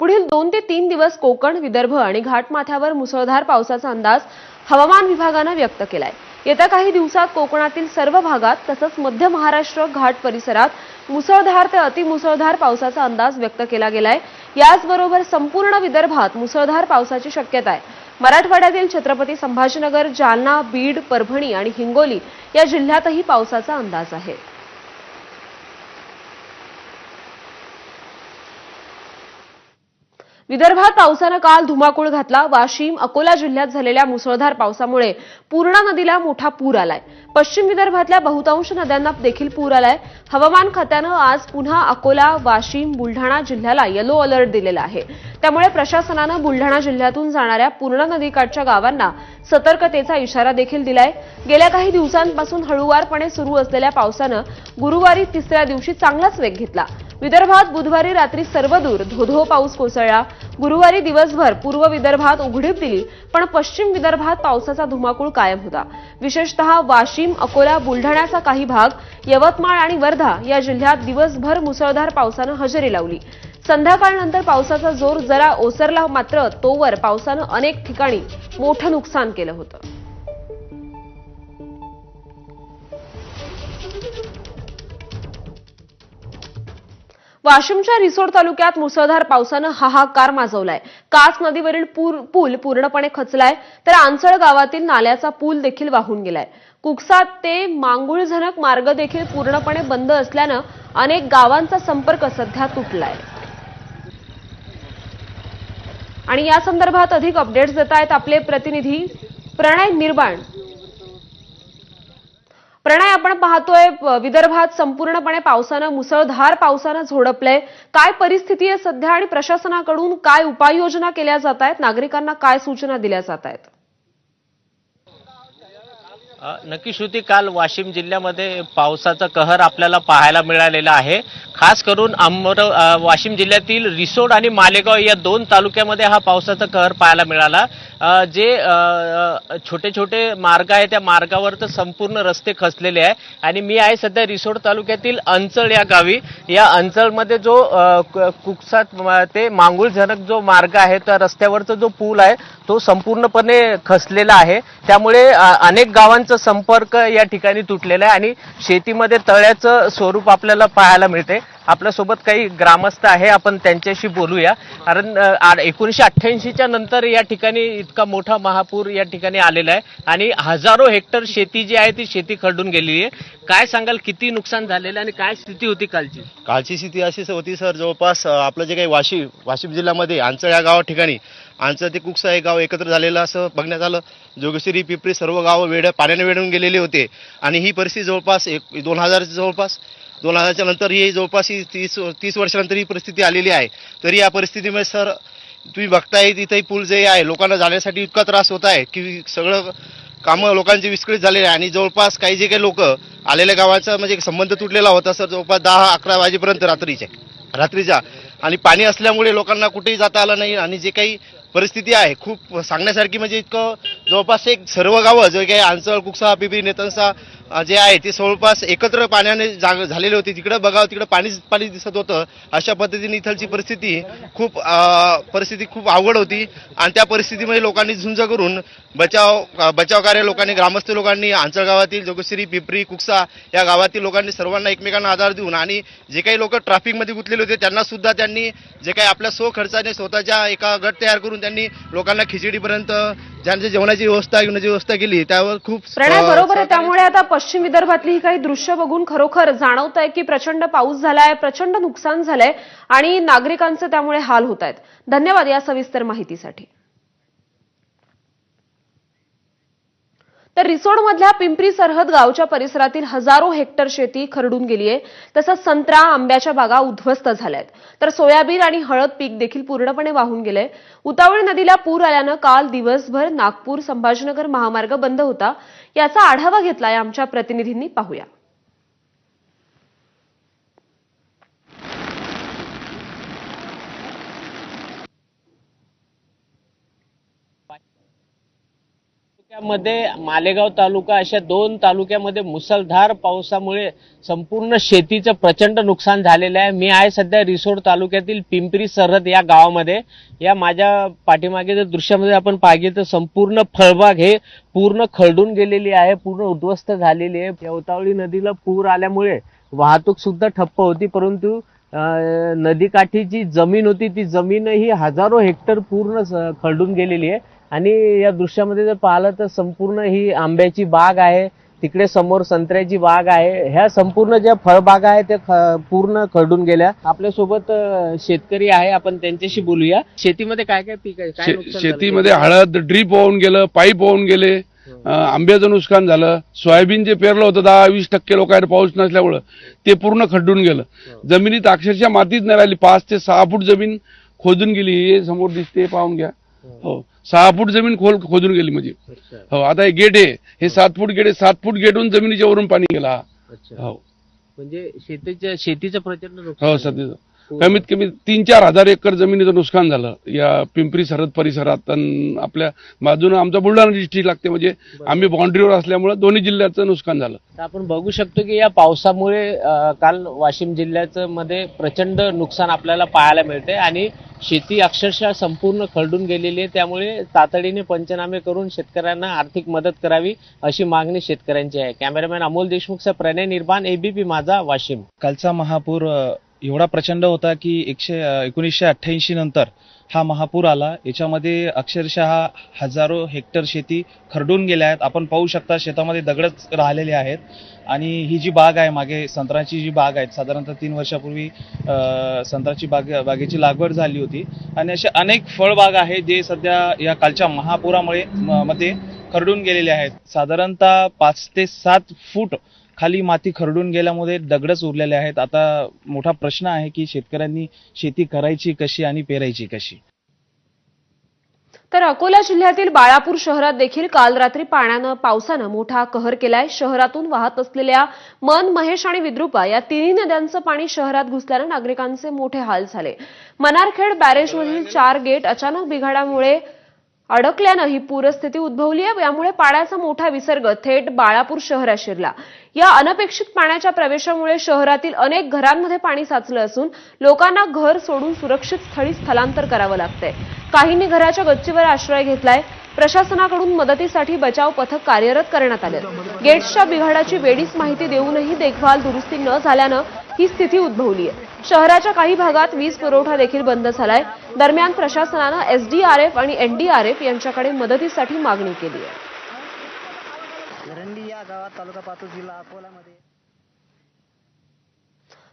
पुढील दोन ते तीन दिवस कोकण विदर्भ आणि घाटमाथ्यावर मुसळधार पावसाचा अंदाज हवामान विभागानं व्यक्त केलाय. येत्या काही दिवसात कोकणातील सर्व भागात तसंच मध्य महाराष्ट्र घाट परिसरात मुसळधार ते अतिमुसळधार पावसाचा अंदाज व्यक्त केला गेलाय. याचबरोबर संपूर्ण विदर्भात मुसळधार पावसाची शक्यता आहे. मराठवाड्यातील छत्रपती संभाजीनगर जालना बीड परभणी आणि हिंगोली या जिल्ह्यातही पावसाचा अंदाज आहे. विदर्भात पावसानं काल धुमाकूळ घातला. वाशिम अकोला जिल्ह्यात झालेल्या मुसळधार पावसामुळे पूर्णा नदीला मोठा पूर आलाय. पश्चिम विदर्भातल्या बहुतांश नद्यांना देखील पूर आलाय. हवामान खात्यानं आज पुन्हा अकोला वाशिम बुलढाणा जिल्ह्याला येलो अलर्ट दिलेला आहे. त्यामुळे प्रशासनानं बुलढाणा जिल्ह्यातून जाणाऱ्या पूर्णा नदीकाठच्या गावांना सतर्कतेचा इशारा देखील दिलाय. गेल्या काही दिवसांपासून हळूवारपणे सुरू असलेल्या पावसानं गुरुवारी तिसऱ्या दिवशी चांगलाच वेग घेतला. विदर्भात बुधवारी रात्री सर्वदूर धोधो पाऊस कोसळला. गुरुवारी दिवसभर पूर्व विदर्भात उघडीप दिली पण पश्चिम विदर्भात पावसाचा धुमाकूळ कायम होता. विशेषतः वाशिम अकोला बुलढाण्याचा काही भाग यवतमाळ आणि वर्धा या जिल्ह्यात दिवसभर मुसळधार पावसानं हजेरी लावली. संध्याकाळनंतर पावसाचा जोर जरा ओसरला मात्र तोवर पावसानं अनेक ठिकाणी मोठं नुकसान केलं होतं. वाशिमच्या रिसोड तालुक्यात मुसळधार पावसानं हाहाकार माजवलाय. कास नदीवरील पूर पूल पूर्णपणे खचलाय तर आंचळ गावातील नाल्याचा पूल देखील वाहून गेलाय. कुकसात ते मांगुळझनक मार्ग देखील पूर्णपणे बंद असल्यानं अनेक गावांचा संपर्क सध्या तुटलाय. आणि या संदर्भात अधिक अपडेट्स देत आहेत आपले प्रतिनिधी प्रणय निर्बाण प्रणय आपण पाहतोय विदर्भात संपूर्णपणे पावसानं मुसळधार पावसानं झोडपलंय काय परिस्थिती आहे सध्या आणि प्रशासनाकडून काय उपाययोजना केल्या जात आहेत? नागरिकांना काय सूचना दिल्या जात आहेत? नक्की श्रुती काल वाशिम जिल्ह्यामध्ये पावसाचा कहर आपल्याला पाहायला मिळालेला आहे. खास करून अमर वाशिम जिल्ह्यातील रिसोड आणि मालेगाव या दोन तालुक्यामध्ये हा पावसाचा कहर पाहायला मिळाला. जे छोटे छोटे मार्ग आहे त्या मार्गावर तर संपूर्ण रस्ते खचलेले आहे आणि मी आहे सध्या रिसोड तालुक्यातील अंचळ या गावी. या अंचळमध्ये जो क- कुकसात ते मांगुळजनक जो मार्ग आहे त्या रस्त्यावरचा जो पूल आहे तो संपूर्णपणे खचलेला आहे. त्यामुळे अनेक गावांचा संपर्क या ठिकाणी तुटलेला आहे आणि शेतीमध्ये तळ्याचं स्वरूप आपल्याला पाहायला मिळते. आपल्यासोबत काही ग्रामस्थ आहे आपण त्यांच्याशी बोलूया. कारण एकोणीसशे अठ्ठ्याऐंशीच्या नंतर या ठिकाणी इतका मोठा महापूर या ठिकाणी आलेला आहे. आणि हजारो हेक्टर शेती जी आहे ती शेती खरडून गेलेली आहे. काय सांगाल किती नुकसान झालेलं आणि काय स्थिती होती कालची? कालची स्थिती अशी होती सर जवळपास आपलं जे काही वाशिम वाशिम जिल्ह्यामध्ये आंचळ या गावा ठिकाणी आंचळ ते कुकसा हे गाव एकत्र झालेलं असं बघण्यात आलं. जोगेश्वरी पिपरी सर्व गावं वेड पाण्याने वेढून गेलेले होते. आणि ही परिस्थिती जवळपास एक दोन हजारच्या जवळपास दोन हजारच्या नंतर ही जवळपास ही तीस तीस वर्षानंतर ही परिस्थिती आलेली आहे. तरी या परिस्थितीमुळे सर तुम्ही बघताय तिथेही पूल जे आहे लोकांना जाण्यासाठी इतका त्रास होत आहे की सगळं कामं लोकांचे विस्कळीत झालेले आहे. आणि जवळपास काही जे काही लोक आलेल्या गावाचा म्हणजे संबंध तुटलेला होता सर जवळपास दहा अकरा वाजेपर्यंत रात्रीचे रात्रीच्या. आणि पाणी असल्यामुळे लोकांना कुठेही जाता आलं नाही. आणि जे काही परिस्थिती आहे खूप सांगण्यासारखी म्हणजे इतकं जवळपास एक सर्व गावं जे काही आंचळ कुकसा पिपरी नेतनसा जे आहे ते जवळपास एकत्र पाण्याने जाग झालेले होते. तिकडं बघावं तिकडं पाणीच पाणी दिसत होतं. अशा पद्धतीने इथलची परिस्थिती खूप परिस्थिती खूप अवघड होती. आणि त्या परिस्थितीमध्ये लोकांनी झुंज करून बचाव बचाव कार्य लोकांनी ग्रामस्थ लोकांनी आंचळगावातील जोगश्री पिपरी कुकसा या गावातील लोकांनी सर्वांना एकमेकांना आधार देऊन आणि जे काही लोक ट्रॅफिकमध्ये गुंतलेले होते त्यांना सुद्धा त्यांनी जे काही आपल्या स्व खर्चाने स्वतःच्या एका गट तयार करून त्यांनी लोकांना खिचडीपर्यंत ज्यांच्या जेवणाची व्यवस्था घेण्याची व्यवस्था केली त्यावर खूप प्रणय बरोबर आहे. त्यामुळे आता पश्चिम विदर्भातली ही काही दृश्य बघून खरोखर जाणवत आहे की प्रचंड पाऊस झालाय प्रचंड नुकसान झालंय आणि नागरिकांचे त्यामुळे हाल होत आहेत धन्यवाद या सविस्तर माहितीसाठी. तर रिसोडमधल्या पिंपरी सरहद गावच्या परिसरातील हजारो हेक्टर शेती खरडून गेली आहे. तसंच संत्रा आंब्याच्या बागा उद्ध्वस्त झाल्यात. तर सोयाबीन आणि हळद पीक देखील पूर्णपणे वाहून गेलंय. उतावळी नदीला पूर आल्यानं काल दिवसभर नागपूर संभाजीनगर महामार्ग बंद होता. याचा आढावा घेतलाय आमच्या प्रतिनिधींनी. पाहूया. मध्ये मालेगाव तालुका अशा दोन तालुक्यामध्ये मुसळधार पावसामुळे संपूर्ण शेतीचं प्रचंड नुकसान झालेलं आहे. मी आहे सध्या रिसोड तालुक्यातील पिंपरी सरहद या गावामध्ये. या माझ्या पाठीमागे जर दृश्यामध्ये आपण पाहिजे तर संपूर्ण फळबाग हे पूर्ण खळडून गेलेली आहे पूर्ण उद्ध्वस्त झालेली आहे. यवतावळी नदीला पूर आल्यामुळे वाहतूक सुद्धा ठप्प होती परंतु नदीकाठी जी जमीन होती ती जमीन ही हजारो हेक्टर पूर्ण खळडून गेलेली आहे. आणि या दृश्यामध्ये जर पाहिलं तर संपूर्ण ही आंब्याची बाग आहे तिकडे समोर संत्र्याची बाग आहे. ह्या संपूर्ण ज्या फळबागा आहेत त्या पूर्ण खरडून गेल्या. आपल्यासोबत शेतकरी आहे. आपण त्यांच्याशी बोलूया. शेतीमध्ये काय काय पीक आहे? काय शे- नुकसान झालं? शेतीमध्ये हळद ड्रीप वाहून गेलं पाईप वाहून गेले. अं, आंब्याचं नुकसान झालं. सोयाबीन जे पेरलं होतं दहा वीस टक्के लोकांना पाऊस नसल्यामुळं ते पूर्ण खड्डून गेलं. जमिनीत अक्षरशः मातीच नाही राहिली. पाच ते सहा फूट जमीन खोदून गेली. हे समोर दिसते पाहून घ्या. हो. सहा फूट जमीन खोल खोदून गेली म्हणजे. हो आता हे गेट आहे. हे सात फूट गेट आहे. सात फूट गेटहून जमिनीच्या वरून पाणी गेला. अच्छा. हो म्हणजे शेतीच्या शेतीचं प्रचंड हो. सध्या. कमीत कमी तीन चार हजार एकर जमिनीचं नुकसान झालं. या पिंपरी सरहद परिसरात आपल्या बाजूनं आमचा बुलढाणा डिस्ट्रिक्ट लागते. म्हणजे आम्ही बाउंड्रीवर असल्यामुळं दोन्ही जिल्ह्याचं नुकसान झालं. तर आपण बघू शकतो की या पावसामुळे काल वाशिम जिल्ह्याचं मध्ये प्रचंड नुकसान आपल्याला पाहायला मिळते आणि शेती अक्षरशः संपूर्ण खरडून गेलेली आहे. त्यामुळे तातडीने पंचनामे करून शेतकऱ्यांना आर्थिक मदत करावी अशी मागणी शेतकऱ्यांची आहे. कॅमेरामॅन अमोल देशमुखचा प्रणय निर्माण एबीपी माझा वाशिम. कालचा महापूर एवढा प्रचंड होता की एकशे एकोणीसशे अठ्ठ्याऐंशी नंतर हा महापूर आला. याच्यामध्ये अक्षरशः हजारो हेक्टर शेती खरडून गेल्या आहेत. आपण पाहू शकता शेतामध्ये दगडच राहिलेले आहेत. आणि ही जी बाग आहे मागे संत्र्याची जी बाग आहे साधारणतः तीन वर्षापूर्वी संत्राची संत्र्याची बाग बागेची लागवड झाली होती. आणि असे अनेक फळबाग आहेत जे सध्या या कालच्या महापुरामुळे म- मध्ये खरडून गेलेले आहेत. साधारणतः पाच ते सात फूट खाली माती खरडून गेल्यामुळे दगडच उरलेले आहेत. आता मोठा प्रश्न आहे की शेतकऱ्यांनी शेती करायची कशी आणि पेरायची कशी? तर अकोला जिल्ह्यातील बाळापूर शहरात देखील काल रात्री पाण्यानं पावसानं मोठा कहर केलाय. शहरातून वाहत असलेल्या मन महेश आणि विद्रुपा या तिन्ही नद्यांचं पाणी शहरात घुसल्यानं नागरिकांचे मोठे हाल झाले. मनारखेड बॅरेजमधील चार गेट अचानक बिघाडामुळे अडकल्यानं ही पूरस्थिती उद्भवली आहे. यामुळे पाण्याचा मोठा विसर्ग थेट बाळापूर शहरात शिरला. या अनपेक्षित पाण्याच्या प्रवेशामुळे शहरातील अनेक घरांमध्ये पाणी साचलं असून लोकांना घर सोडून सुरक्षित स्थळी स्थलांतर करावं लागतंय. काहींनी घराच्या गच्चीवर आश्रय घेतलाय. प्रशासनाकडून मदतीसाठी बचाव पथक कार्यरत करण्यात आलं. गेट्सच्या बिघाडाची वेळीच माहिती देऊनही देखभाल दुरुस्ती न झाल्यानं ही स्थिती उद्भवली आहे. शहराच्या काही भागात वीज पुरवठा देखील बंद झालाय. दरम्यान प्रशासनानं एसडीआरएफ आणि एनडीआरएफ यांच्याकडे मदतीसाठी मागणी केली आहे.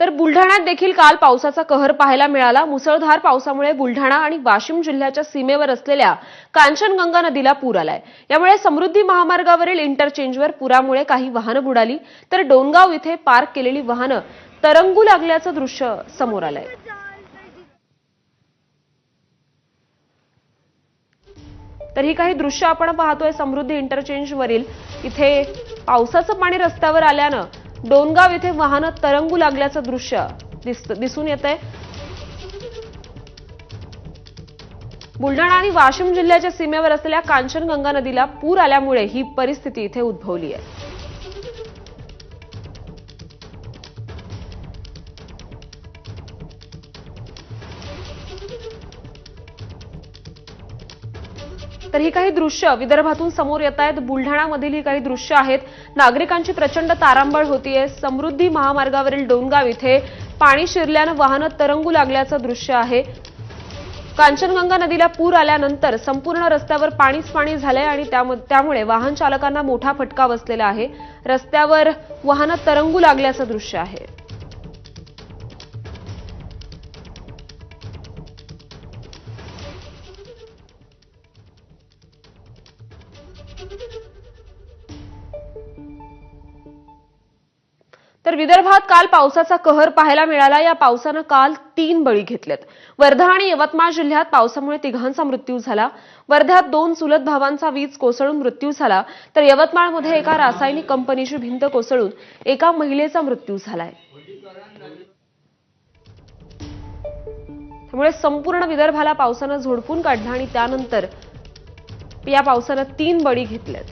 तर बुलढाण्यात देखील काल पावसाचा कहर पाहायला मिळाला. मुसळधार पावसामुळे बुलढाणा आणि वाशिम जिल्ह्याच्या सीमेवर असलेल्या कांचनगंगा नदीला पूर आलाय. यामुळे समृद्धी महामार्गावरील इंटरचेंजवर पुरामुळे काही वाहनं बुडाली. तर डोनगाव इथे पार्क केलेली वाहनं तरंगू लागल्याचं दृश्य समोर आलंय. तर ही काही दृश्य आपण पाहतोय समृद्धी इंटरचेंज वरील इथे पावसाचं पाणी रस्त्यावर आल्यानं डोनगाव इथे वाहनं तरंगू लागल्याचं दृश्य दिसून येत आहे बुलढाणा आणि वाशिम जिल्ह्याच्या सीमेवर असलेल्या कांचनगंगा नदीला पूर आल्यामुळे ही परिस्थिती इथे उद्भवली आहे तर ही काही दृश्य विदर्भातून समोर येत आहेत. बुलढाणामधील ही काही दृश्य आहेत. नागरिकांची प्रचंड तारांबळ होतीये. समृद्धी महामार्गावरील डोंगाव इथे पाणी शिरल्यानं वाहनं तरंगू लागल्याचं दृश्य आहे. कांचनगंगा नदीला पूर आल्यानंतर संपूर्ण रस्त्यावर पाणीच पाणी झालंय आणि त्यामुळे वाहन चालकांना मोठा फटका बसलेला आहे. रस्त्यावर वाहनं तरंगू लागल्याचं दृश्य आहे. तर विदर्भात काल पावसाचा कहर पाहायला मिळाला. या पावसानं काल तीन बळी घेतलेत. वर्धा आणि यवतमाळ जिल्ह्यात पावसामुळे तिघांचा मृत्यू झाला. वर्ध्यात दोन चुलत भावांचा वीज कोसळून मृत्यू झाला. तर यवतमाळमध्ये एका रासायनिक कंपनीची भिंत कोसळून एका महिलेचा मृत्यू झालाय. त्यामुळे संपूर्ण विदर्भाला पावसानं झोडपून काढलं आणि त्यानंतर या पावसानं तीन बळी घेतल्यात.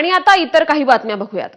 आणि आता इतर काही बातम्या बघूयात.